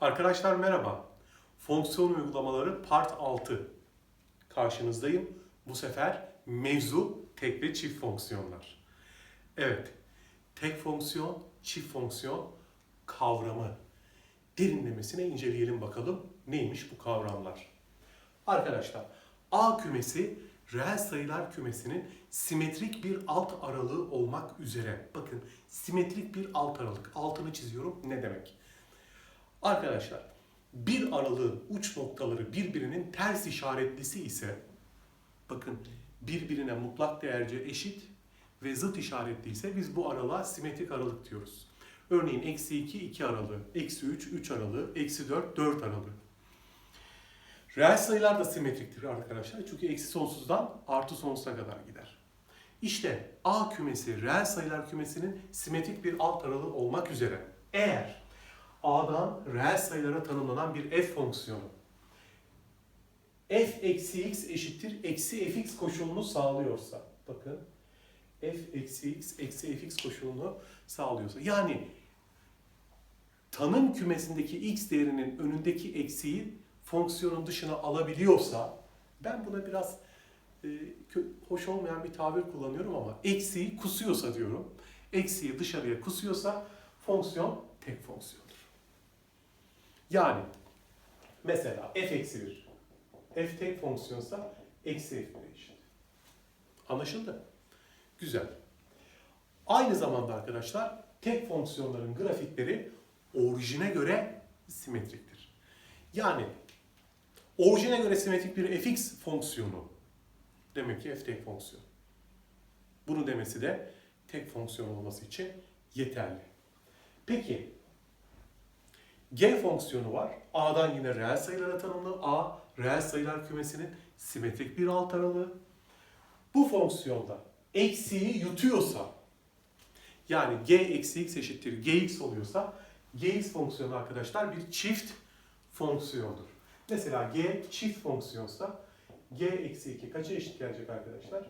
Arkadaşlar merhaba. Fonksiyon uygulamaları part 6. Karşınızdayım. Bu sefer mevzu tek ve çift fonksiyonlar. Evet, tek fonksiyon, çift fonksiyon kavramı derinlemesine inceleyelim bakalım neymiş bu kavramlar. Arkadaşlar, A kümesi reel sayılar kümesinin simetrik bir alt aralığı olmak üzere. Bakın, simetrik bir alt aralık. Altını çiziyorum. Ne demek? Arkadaşlar bir aralığın uç noktaları birbirinin ters işaretlisi ise bakın birbirine mutlak değerce eşit ve zıt işaretli ise biz bu aralığa simetrik aralık diyoruz. Örneğin eksi 2 2 aralığı, eksi 3 3 aralığı, eksi 4 4 aralığı. Reel sayılar da simetriktir arkadaşlar. Çünkü eksi sonsuzdan artı sonsuza kadar gider. İşte A kümesi reel sayılar kümesinin simetrik bir alt aralığı olmak üzere eğer A'dan reel sayılara tanımlanan bir f fonksiyonu f eksi x eşittir eksi fx koşulunu sağlıyorsa bakın f eksi x eksi fx koşulunu sağlıyorsa yani tanım kümesindeki x değerinin önündeki eksiği fonksiyonun dışına alabiliyorsa ben buna biraz e, hoş olmayan bir tabir kullanıyorum ama eksiği kusuyorsa diyorum. Eksiği dışarıya kusuyorsa fonksiyon tek fonksiyondur. Yani mesela f eksi 1. f tek fonksiyonsa eksi f 1'e eşit. Anlaşıldı? Güzel. Aynı zamanda arkadaşlar tek fonksiyonların grafikleri orijine göre simetriktir. Yani orijine göre simetrik bir fx fonksiyonu demek ki f tek fonksiyon. Bunu demesi de tek fonksiyon olması için yeterli. Peki G fonksiyonu var. A'dan yine reel sayılara tanımlı. A, reel sayılar kümesinin simetrik bir alt aralığı. Bu fonksiyonda eksiği yutuyorsa, yani g eksi x eşittir gx oluyorsa, gx fonksiyonu arkadaşlar bir çift fonksiyondur. Mesela g çift fonksiyonsa, g eksi 2 kaça eşit gelecek arkadaşlar?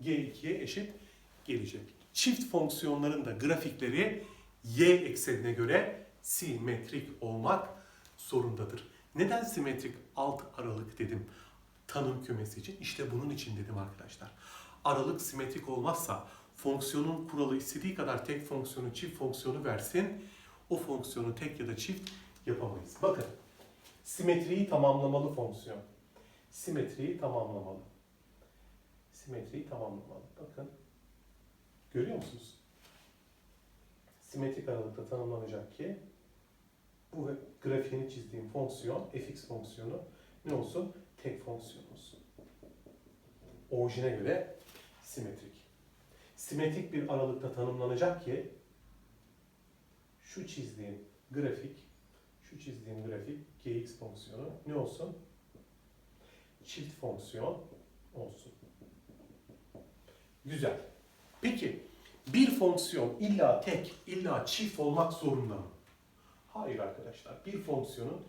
g 2'ye eşit gelecek. Çift fonksiyonların da grafikleri y eksenine göre simetrik olmak zorundadır. Neden simetrik alt aralık dedim tanım kümesi için? İşte bunun için dedim arkadaşlar. Aralık simetrik olmazsa fonksiyonun kuralı istediği kadar tek fonksiyonu çift fonksiyonu versin o fonksiyonu tek ya da çift yapamayız. Bakın simetriyi tamamlamalı fonksiyon. Simetriyi tamamlamalı. Simetriyi tamamlamalı. Bakın görüyor musunuz? simetrik aralıkta tanımlanacak ki bu grafiğini çizdiğim fonksiyon, fx fonksiyonu ne olsun? Tek fonksiyon olsun. Orijine göre simetrik. Simetrik bir aralıkta tanımlanacak ki şu çizdiğim grafik, şu çizdiğim grafik gx fonksiyonu ne olsun? Çift fonksiyon olsun. Güzel. Peki bir fonksiyon illa tek, illa çift olmak zorunda mı? Hayır arkadaşlar. Bir fonksiyonun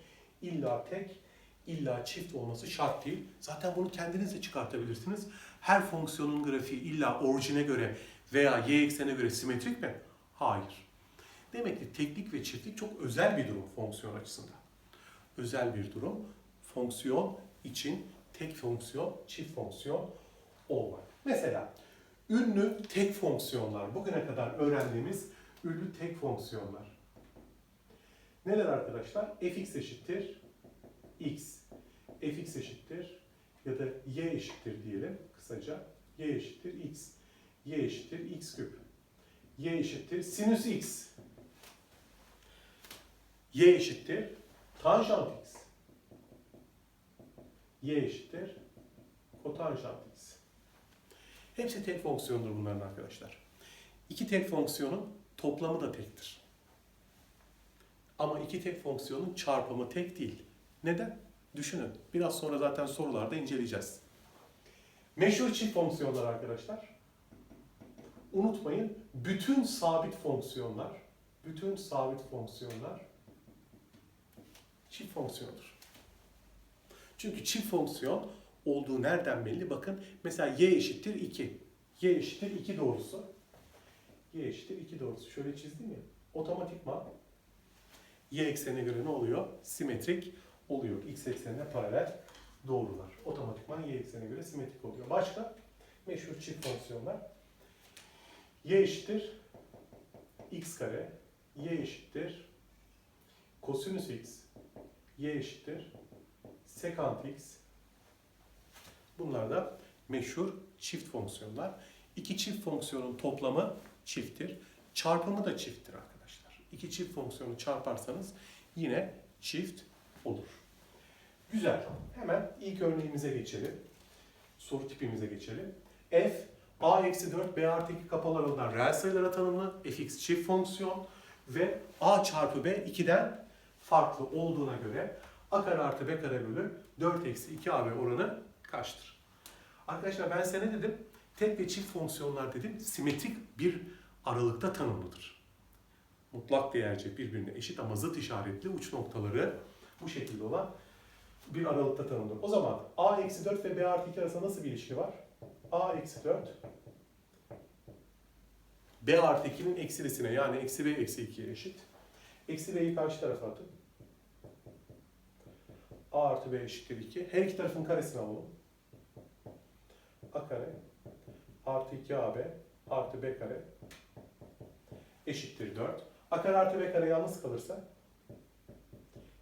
illa tek, illa çift olması şart değil. Zaten bunu kendiniz de çıkartabilirsiniz. Her fonksiyonun grafiği illa orijine göre veya y eksene göre simetrik mi? Hayır. Demek ki teklik ve çiftlik çok özel bir durum fonksiyon açısından. Özel bir durum. Fonksiyon için tek fonksiyon, çift fonksiyon olmak. Mesela Ünlü tek fonksiyonlar. Bugüne kadar öğrendiğimiz ünlü tek fonksiyonlar. Neler arkadaşlar? fx eşittir x. fx eşittir ya da y eşittir diyelim kısaca. y eşittir x. y eşittir x küp. y eşittir sinüs x. y eşittir tanjant x. y eşittir kotanjant x. Hepsi tek fonksiyondur bunların arkadaşlar. İki tek fonksiyonun toplamı da tektir. Ama iki tek fonksiyonun çarpımı tek değil. Neden? Düşünün. Biraz sonra zaten sorularda inceleyeceğiz. Meşhur çift fonksiyonlar arkadaşlar. Unutmayın bütün sabit fonksiyonlar, bütün sabit fonksiyonlar çift fonksiyondur. Çünkü çift fonksiyon olduğu nereden belli? Bakın mesela y eşittir 2. y eşittir 2 doğrusu. y eşittir 2 doğrusu. Şöyle çizdim ya. Otomatikman y eksenine göre ne oluyor? Simetrik oluyor. X eksenine paralel doğrular. Otomatikman y eksenine göre simetrik oluyor. Başka? Meşhur çift fonksiyonlar. y eşittir x kare, y eşittir kosinüs x, y eşittir sekant x. Bunlar da meşhur çift fonksiyonlar. İki çift fonksiyonun toplamı çifttir. Çarpımı da çifttir arkadaşlar. İki çift fonksiyonu çarparsanız yine çift olur. Güzel. Hemen ilk örneğimize geçelim. Soru tipimize geçelim. f a eksi 4 b artı 2 kapalı aralıktan reel sayılara tanımlı fx çift fonksiyon ve a çarpı b 2'den farklı olduğuna göre a kare artı b kare bölü 4 eksi 2ab oranı kaçtır? Arkadaşlar ben size ne dedim? Tek ve çift fonksiyonlar dedim simetrik bir aralıkta tanımlıdır. Mutlak değerce birbirine eşit ama zıt işaretli uç noktaları bu şekilde olan bir aralıkta tanımlıdır. O zaman a eksi 4 ve b artı 2 arasında nasıl bir ilişki var? a eksi 4 b artı 2'nin eksilisine yani eksi b eksi 2'ye eşit. Eksi b'yi karşı tarafa atın. a artı b eşittir 2. Her iki tarafın karesini alalım. a kare artı 2ab artı b kare eşittir 4. a kare artı b kare yalnız kalırsa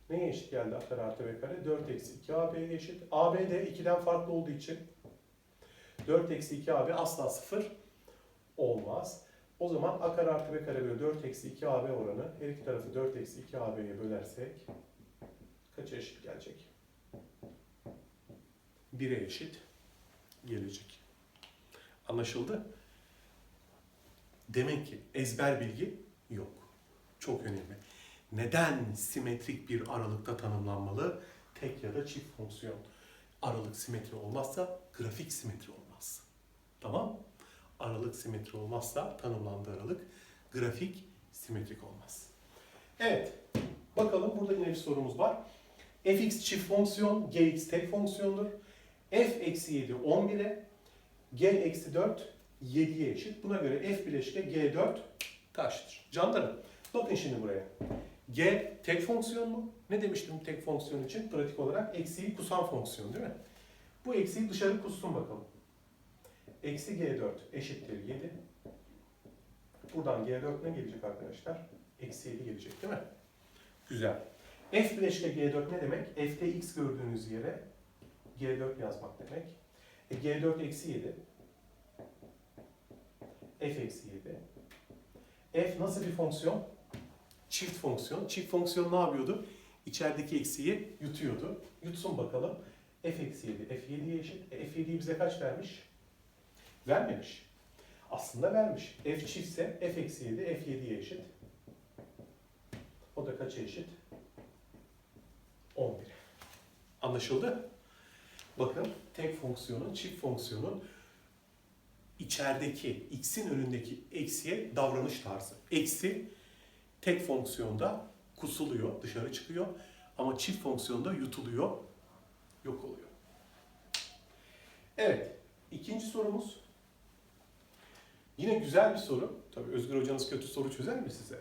neye eşit geldi a kare artı b kare? 4 eksi 2ab'ye eşit. ab de 2'den farklı olduğu için 4 eksi 2ab asla 0 olmaz. O zaman a kare artı b kare bölü 4 eksi 2ab oranı her iki tarafı 4 eksi 2ab'ye bölersek kaça eşit gelecek? 1'e eşit gelecek. Anlaşıldı? Demek ki ezber bilgi yok. Çok önemli. Neden simetrik bir aralıkta tanımlanmalı? Tek ya da çift fonksiyon. Aralık simetri olmazsa grafik simetri olmaz. Tamam? Aralık simetri olmazsa tanımlandığı aralık grafik simetrik olmaz. Evet. Bakalım burada yine bir sorumuz var. fx çift fonksiyon, gx tek fonksiyondur. f eksi 7 11'e, g eksi 4 7'ye eşit. Buna göre f bileşke g4 kaçtır? Canlarım bakın şimdi buraya. g tek fonksiyon mu? Ne demiştim tek fonksiyon için? Pratik olarak eksiği kusan fonksiyon değil mi? Bu eksiği dışarı kussun bakalım. Eksi g4 eşittir 7. Buradan g4 ne gelecek arkadaşlar? Eksi 7 gelecek değil mi? Güzel. f bileşke g4 ne demek? f'te x gördüğünüz yere g4 yazmak demek. E, g4 eksi 7. f eksi 7. f nasıl bir fonksiyon? Çift fonksiyon. Çift fonksiyon ne yapıyordu? İçerideki eksiği yutuyordu. Yutsun bakalım. f eksi 7, f 7'ye eşit. E, f 7'yi bize kaç vermiş? Vermemiş. Aslında vermiş. f çiftse f eksi 7, f 7'ye eşit. O da kaça eşit? 11. Anlaşıldı? Bakın tek fonksiyonun, çift fonksiyonun içerideki, x'in önündeki eksiye davranış tarzı. Eksi tek fonksiyonda kusuluyor, dışarı çıkıyor. Ama çift fonksiyonda yutuluyor, yok oluyor. Evet, ikinci sorumuz. Yine güzel bir soru. Tabii Özgür hocanız kötü soru çözer mi size?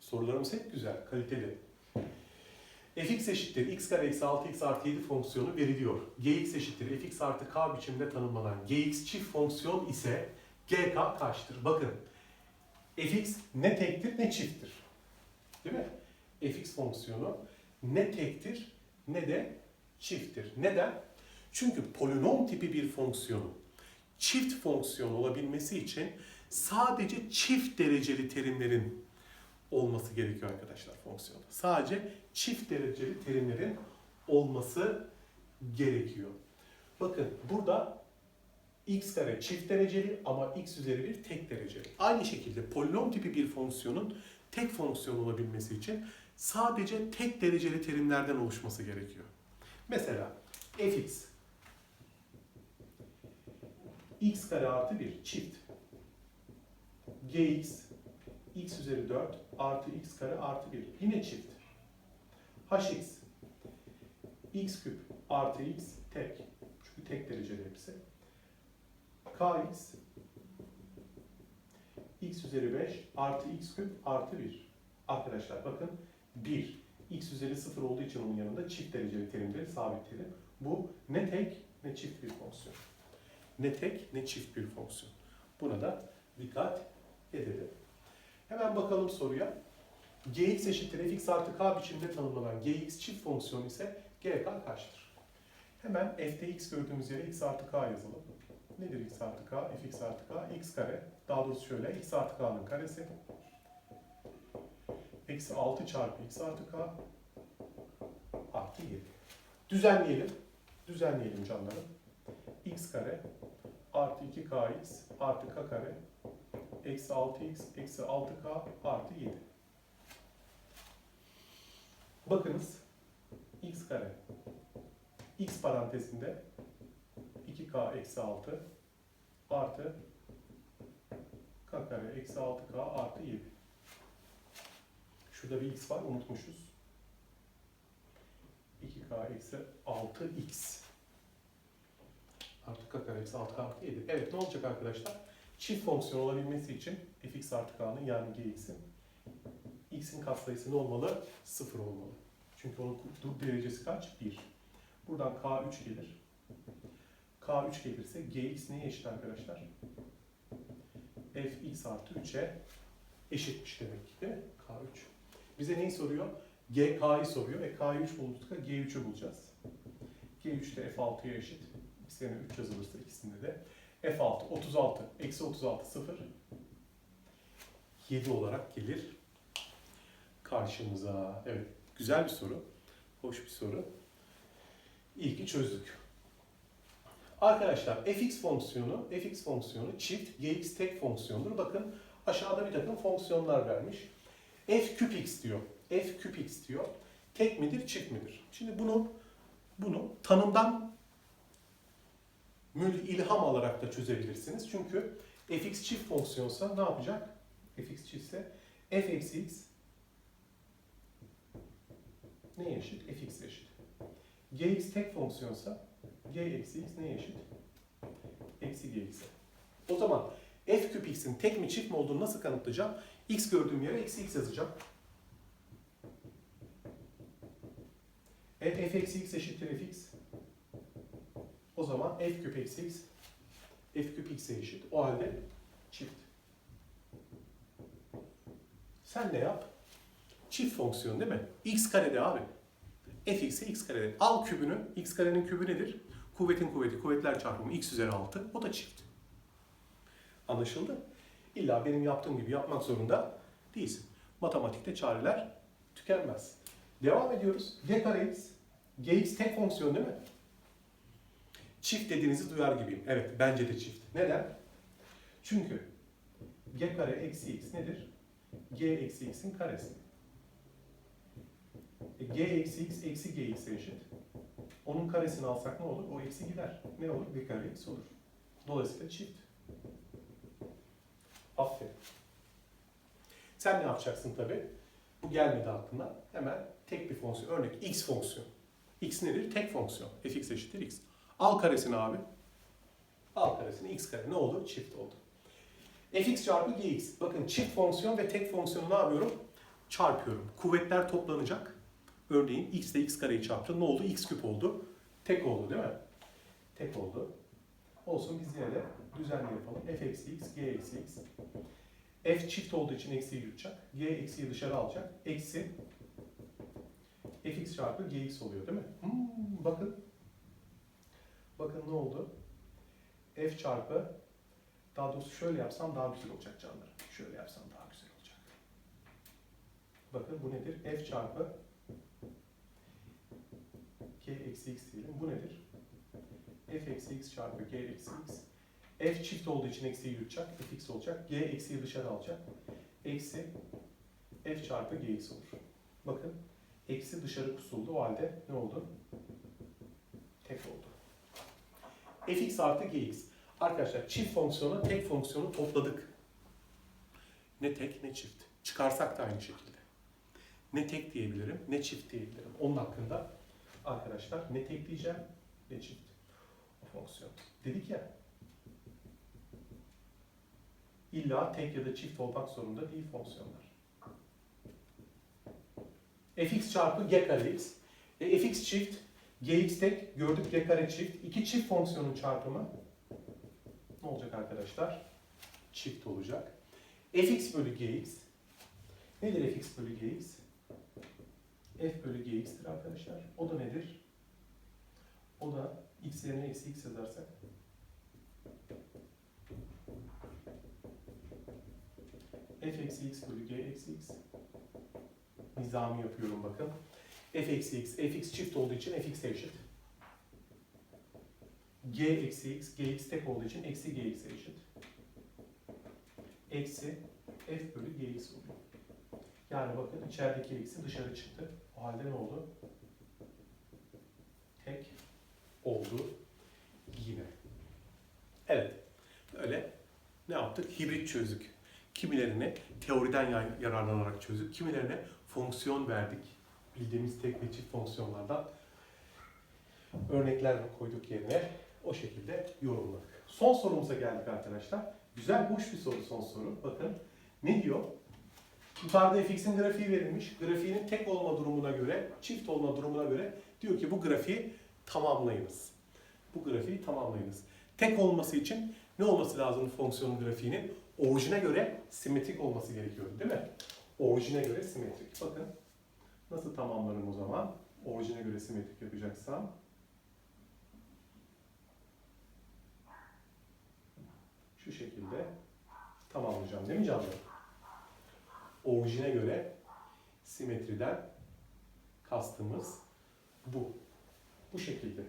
Sorularımız hep güzel, kaliteli. fx eşittir x kare eksi 6x artı 7 fonksiyonu veriliyor. gx eşittir fx artı k biçimde tanımlanan gx çift fonksiyon ise gk kaçtır? Bakın fx ne tektir ne çifttir. Değil mi? fx fonksiyonu ne tektir ne de çifttir. Neden? Çünkü polinom tipi bir fonksiyonun çift fonksiyon olabilmesi için sadece çift dereceli terimlerin olması gerekiyor arkadaşlar fonksiyonda. Sadece çift dereceli terimlerin olması gerekiyor. Bakın burada x kare çift dereceli ama x üzeri bir tek dereceli. Aynı şekilde polinom tipi bir fonksiyonun tek fonksiyon olabilmesi için sadece tek dereceli terimlerden oluşması gerekiyor. Mesela fx x kare artı 1 çift. Gx x üzeri 4 artı x kare artı 1 yine çift. Hx x küp artı x tek. Çünkü tek dereceli hepsi kx x üzeri 5 artı x küp artı 1 arkadaşlar bakın 1. x üzeri 0 olduğu için onun yanında çift dereceli terimleri sabit terim. Bu ne tek ne çift bir fonksiyon. Ne tek ne çift bir fonksiyon. Buna da dikkat edelim. Hemen bakalım soruya. gx eşittir fx artı k biçimde tanımlanan gx çift fonksiyonu ise gk kaçtır? Hemen f'de x gördüğümüz yere x artı k yazalım. Nedir x artı k? fx artı k x kare. Daha doğrusu şöyle x artı k'nın karesi. Eksi 6 çarpı x artı k artı 7. Düzenleyelim. Düzenleyelim canlarım. x kare artı 2kx artı k kare eksi 6x eksi 6k artı 7. Bakınız x kare x parantezinde 2k eksi 6 artı k kare eksi 6k artı 7. Şurada bir x var unutmuşuz. 2k eksi 6x artı k kare eksi 6k artı 7. Evet ne olacak arkadaşlar? Çift fonksiyon olabilmesi için fx artı k'nın yani gx'in x'in katsayısı ne olmalı? 0 olmalı. Çünkü onun dur derecesi kaç? 1. Buradan k3 gelir. K3 gelirse gx neye eşit arkadaşlar? fx artı 3'e eşitmiş demek ki mi? k3. Bize neyi soruyor? GK'yı soruyor. E K'yı 3 bulduk da G3'ü bulacağız. G3 de F6'ya eşit. İkisine 3 yazılırsa ikisinde de. F6 36 eksi 36 0 7 olarak gelir karşımıza. Evet güzel bir soru. Hoş bir soru. İyi ki çözdük. Arkadaşlar fx fonksiyonu, fx fonksiyonu çift, gx tek fonksiyondur. Bakın aşağıda bir takım fonksiyonlar vermiş. f küp x diyor. f küp x diyor. Tek midir, çift midir? Şimdi bunu bunu tanımdan mül ilham alarak da çözebilirsiniz. Çünkü fx çift fonksiyonsa ne yapacak? fx çiftse f eksi x neye eşit? fx eşit. gx tek fonksiyonsa g eksi x neye eşit? Eksi gx'e. O zaman f küp x'in tek mi çift mi olduğunu nasıl kanıtlayacağım? x gördüğüm yere eksi x yazacağım. E, f eksi x eşittir fx. O zaman f küp eksi x f küp x'e eşit. O halde çift. Sen ne yap? Çift fonksiyon değil mi? x karede abi. Fx'e x karede. Al kübünü. x karenin kübü nedir? Kuvvetin kuvveti, kuvvetler çarpımı x üzeri 6. O da çift. Anlaşıldı? İlla benim yaptığım gibi yapmak zorunda değilsin. Matematikte çareler tükenmez. Devam ediyoruz. G kare x. Gx tek fonksiyon değil mi? Çift dediğinizi duyar gibiyim. Evet bence de çift. Neden? Çünkü g kare eksi x nedir? g eksi x'in karesi. E, g eksi x eksi gx'e eşit. Onun karesini alsak ne olur? O eksi gider. Ne olur? g kare x olur. Dolayısıyla çift. Aferin. Sen ne yapacaksın tabii? Bu gelmedi aklına. Hemen tek bir fonksiyon. Örnek x fonksiyon. x nedir? Tek fonksiyon. fx eşittir x. Al karesini abi. Al karesini x kare. Ne oldu? Çift oldu. fx çarpı gx. Bakın çift fonksiyon ve tek fonksiyonu ne yapıyorum? Çarpıyorum. Kuvvetler toplanacak. Örneğin x ile x kareyi çarptı. Ne oldu? x küp oldu. Tek oldu değil mi? Tek oldu. Olsun biz yine de düzenli yapalım. f eksi x, g eksi x. f çift olduğu için eksiyi yutacak. g eksiyi dışarı alacak. Eksi fx çarpı gx oluyor değil mi? Hmm, bakın. Bakın ne oldu? f çarpı daha doğrusu şöyle yapsam daha güzel olacak canlarım. Şöyle yapsam daha güzel olacak. Bakın bu nedir? f çarpı g eksi x diyelim. Bu nedir? f eksi x çarpı g eksi x. f çift olduğu için eksiyi yutacak. fx olacak. g eksiyi dışarı alacak. Eksi f çarpı gx olur. Bakın eksi dışarı kusuldu. O halde ne oldu? Tek oldu. fx artı gx. Arkadaşlar çift fonksiyonu tek fonksiyonu topladık. Ne tek ne çift. Çıkarsak da aynı şekilde. Ne tek diyebilirim ne çift diyebilirim. Onun hakkında arkadaşlar ne tek diyeceğim ne çift. O fonksiyon. Dedik ya illa tek ya da çift olmak zorunda değil fonksiyonlar. fx çarpı g kare x. E, fx çift, gx tek, gördük g kare çift. İki çift fonksiyonun çarpımı ne olacak arkadaşlar? Çift olacak. fx bölü gx. Nedir fx bölü gx? F bölü gx'tir arkadaşlar. O da nedir? O da x yerine eksi x yazarsak f eksi x bölü g eksi x. Nizami yapıyorum bakın. f eksi x, fx çift olduğu için fx eşit. g eksi x, gx tek olduğu için eksi gx eşit. Eksi f bölü gx oluyor. Yani bakın içerideki eksi dışarı çıktı. O halde ne oldu? Tek oldu yine. Evet. Böyle ne yaptık? Hibrit çözdük. Kimilerini teoriden ya- yararlanarak çözdük. Kimilerine fonksiyon verdik. Bildiğimiz tek ve çift fonksiyonlardan örnekler koyduk yerine. O şekilde yorumladık. Son sorumuza geldik arkadaşlar. Güzel, boş bir soru son soru. Bakın ne diyor? Yukarıda fx'in grafiği verilmiş. Grafiğinin tek olma durumuna göre, çift olma durumuna göre diyor ki bu grafiği tamamlayınız. Bu grafiği tamamlayınız. Tek olması için ne olması lazım fonksiyonun grafiğinin? Orijine göre simetrik olması gerekiyor değil mi? Orijine göre simetrik. Bakın nasıl tamamlarım o zaman? Orijine göre simetrik yapacaksam. Şu şekilde tamamlayacağım değil mi canlarım? Orijine göre simetriden kastımız bu. Bu şekilde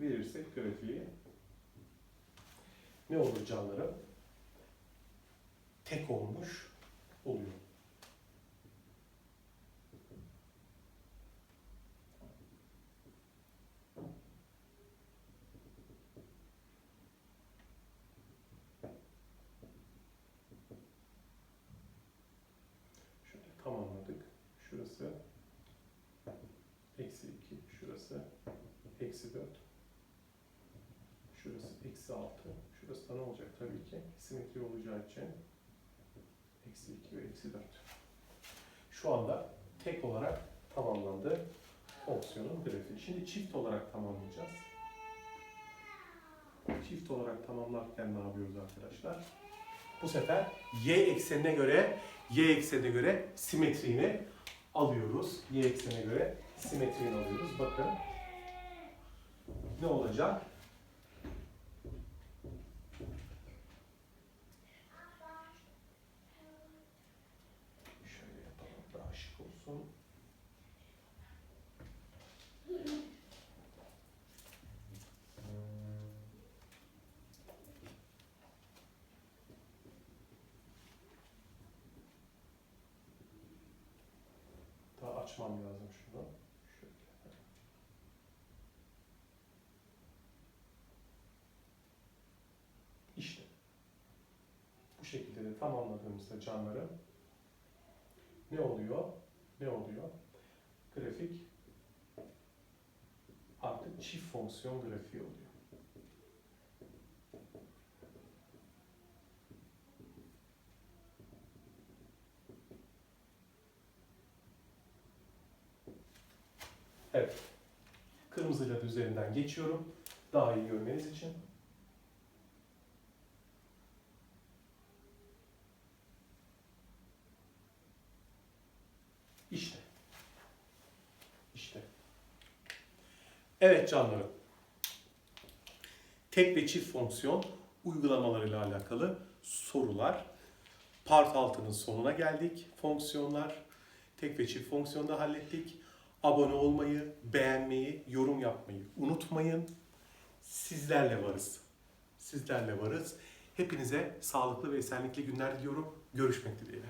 verirsek grafiği ne olur canlarım? Tek olmuş oluyor. Şöyle tamamladık. Şurası eksi 2, şurası eksi 4. Şurası eksi 6. Şurası da ne olacak tabii ki? Simetri olacağı için eksi 2 ve eksi 4. Şu anda tek olarak tamamlandı fonksiyonun grafiği. Şimdi çift olarak tamamlayacağız. Çift olarak tamamlarken ne yapıyoruz arkadaşlar? Bu sefer y eksenine göre y eksenine göre simetriğini alıyoruz. Y eksenine göre simetriğini alıyoruz. Bakın ne olacak? Açmam lazım. Şöyle. İşte. Bu şekilde de tamamladığımızda canları ne oluyor? Ne oluyor? Grafik artık çift fonksiyon grafiği oluyor. Evet. Kırmızıyla da üzerinden geçiyorum. Daha iyi görmeniz için. İşte. İşte. Evet canlarım. Tek ve çift fonksiyon uygulamalarıyla alakalı sorular. Part 6'nın sonuna geldik. Fonksiyonlar. Tek ve çift fonksiyonda hallettik. Abone olmayı, beğenmeyi, yorum yapmayı unutmayın. Sizlerle varız. Sizlerle varız. Hepinize sağlıklı ve esenlikli günler diliyorum. Görüşmek dileğiyle.